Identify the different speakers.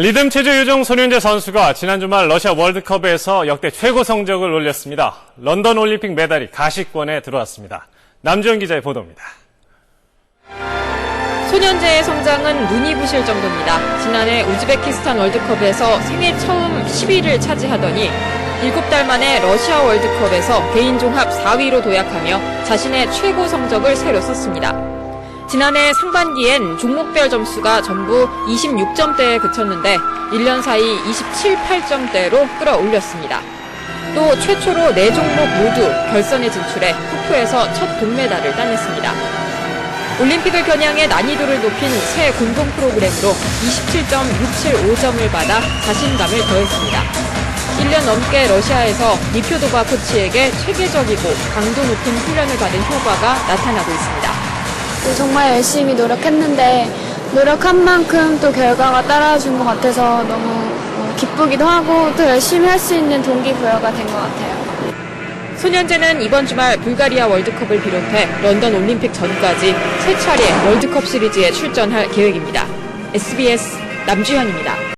Speaker 1: 리듬 체조 요정 손윤재 선수가 지난 주말 러시아 월드컵에서 역대 최고 성적을 올렸습니다. 런던 올림픽 메달이 가시권에 들어왔습니다. 남주현 기자의 보도입니다.
Speaker 2: 소년제의 성장은 눈이 부실 정도입니다. 지난해 우즈베키스탄 월드컵에서 생애 처음 10위를 차지하더니 7달 만에 러시아 월드컵에서 개인 종합 4위로 도약하며 자신의 최고 성적을 새로 썼습니다. 지난해 상반기엔 종목별 점수가 전부 26점대에 그쳤는데 1년 사이 27, 8점대로 끌어올렸습니다. 또 최초로 4종목 모두 결선에 진출해 후프에서 첫 동메달을 따냈습니다. 올림픽을 겨냥해 난이도를 높인 새 공동 프로그램으로 27.675점을 받아 자신감을 더했습니다. 1년 넘게 러시아에서 니표도바 코치에게 체계적이고 강도 높은 훈련을 받은 효과가 나타나고 있습니다.
Speaker 3: 정말 열심히 노력했는데 노력한 만큼 또 결과가 따라준 것 같아서 너무 어, 기쁘기도 하고 또 열심히 할 수 있는 동기부여가 된 것 같아요.
Speaker 2: 소년제는 이번 주말 불가리아 월드컵을 비롯해 런던 올림픽 전까지 세 차례 월드컵 시리즈에 출전할 계획입니다. SBS 남주현입니다.